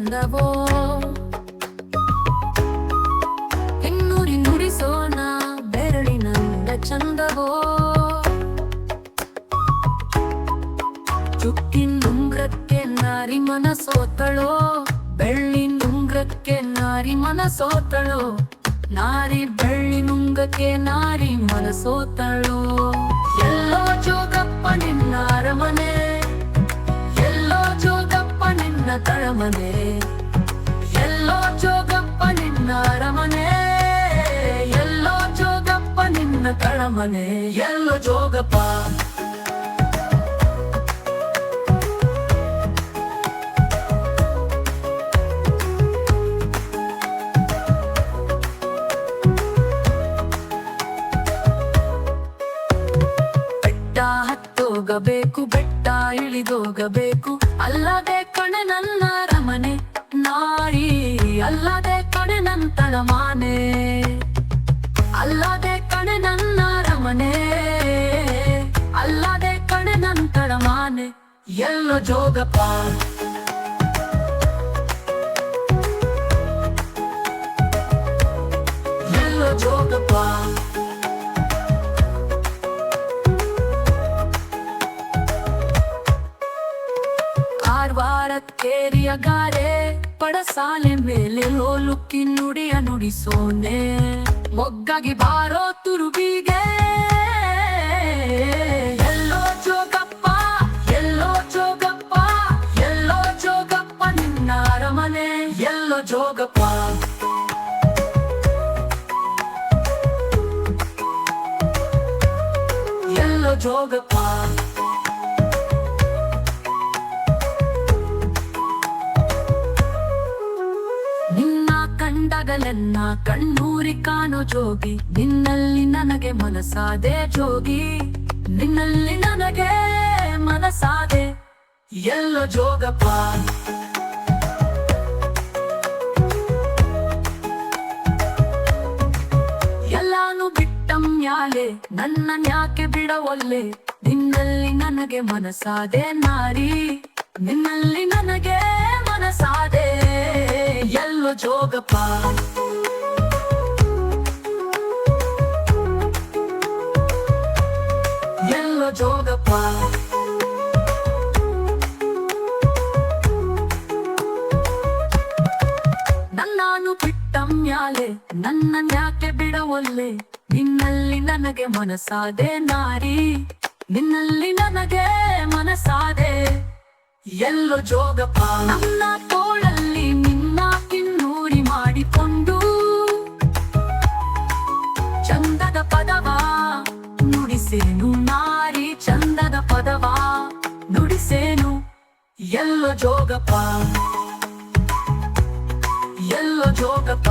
வந்தவோ ಹೆಣ್ಣೂರಿ ನುಡಿಸೋಣ ಬೆರಳಿನಂದ ಚಂದವೋ ಚುಕ್ಕಿನ ಉಂಗ್ರಕ್ಕೆ ನಾರಿ ಮನ ಸೋತಳೋ ಬೆಳ್ಳಿನ ಉಂಗ್ರಕ್ಕೆ ನಾರಿ ಮನ ಸೋತಳೋ ನಾರಿ ಬೆಳ್ಳಿನುಂಗಕ್ಕೆ ನಾರಿ ಮನ ಸೋತಳೋ ಎಲ್ಲೋ ಜೋಗಪ್ಪ ನಿನ್ನ ಅರಮನೆ ಎಲ್ಲೋ ಜೋಗಪ್ಪ ನಿನ್ನ ತಳಮನೆ ಜೋಗಪ್ಪ ಮನೆ, ಎಲ್ಲ ಜೋಗಪ್ಪ. ಬೆಟ್ಟ ಹತ್ತೋಗಬೇಕು, ಬೆಟ್ಟ ಇಳಿದೋಗಬೇಕು. ಅಲ್ಲದೆ ಕೊಣೆ ನನ್ನ ರಮನೆ ನಾರಿ. ಅಲ್ಲದೆ ಕಣೆ ನನ್ನ ಮಾನೆ ಅಲ್ಲದೆ ಕಣೆ ನನ್ನ ರಮನೆ ಅಲ್ಲದೆ ಕಣೆ ನನ್ನ ಮಾನೆ. ಎಲ್ಲ ಜೋಗಪ್ಪ. ಎಲ್ಲ ಜೋಗಪ್ಪ. ಕೇರಿಯ ಗಾರೆ, ಪಡಸಾಲೆ ಮೇಲೆ ಲೋಲುಕ್ಕಿ ನುಡಿಯ ನುಡಿಸೋನೆ ಮೊಗ್ಗಾಗಿ ಬಾರೋ ತುರುಬಿಗೆ. ಎಲ್ಲೋ ಜೋಗಪ್ಪ ಎಲ್ಲೋ ಜೋಗಪ್ಪ ಎಲ್ಲೋ ಜೋಗಪ್ಪ ನಿನ್ನ ಅರಮನೆ, ಎಲ್ಲೋ ಜೋಗಪ್ಪ ಎಲ್ಲೋ ಜೋಗಪ್ಪ ಕಂಡಗಲೆನ್ನ ಕಣ್ಣೂರಿ ಕಾಣೋ ಜೋಗಿ. ನಿನ್ನಲ್ಲಿ ನನಗೆ ಮನಸಾದೆ ಜೋಗಿ. ನಿನ್ನಲ್ಲಿ ನನಗೆ ಮನಸಾದೆ ಎಲ್ಲೋ ಜೋಗಪ್ಪ. ಎಲ್ಲಾನು ಬಿಟ್ಟ ಮ್ಯಾಲೆ ನನ್ನ ಯಾಕೆ ಬಿಡವಲ್ಲೆ. ನಿನ್ನಲ್ಲಿ ನನಗೆ ಮನಸಾದೆ ನಾರಿ. ನಿನ್ನಲ್ಲಿ ನನಗೆ ಮನಸಾದೆ ಜೋಗಪ್ಪ ಎಲ್ಲೋ ಜೋಗಪ್ಪ ನನ್ನಾನು ಬಿಟ್ಟಮ್ಯಾಲೆ ನನ್ನ ಯಾಕೆ ಬಿಡವಲ್ಲೆ, ನಿನ್ನಲ್ಲಿ ನನಗೆ ಮನಸಾದೆ ನಾರಿ. ನಿನ್ನಲ್ಲಿ ನನಗೆ ಮನಸಾದೆ ಎಲ್ಲೋ ಜೋಗಪ್ಪ ನನ್ನ ತೋಳಲ್ಲಿ ಪದವ ನುಡಿಸೇನು? ಎಲ್ಲ ಜೋಗಪ್ಪ. ಎಲ್ಲ ಜೋಗಪ್ಪ.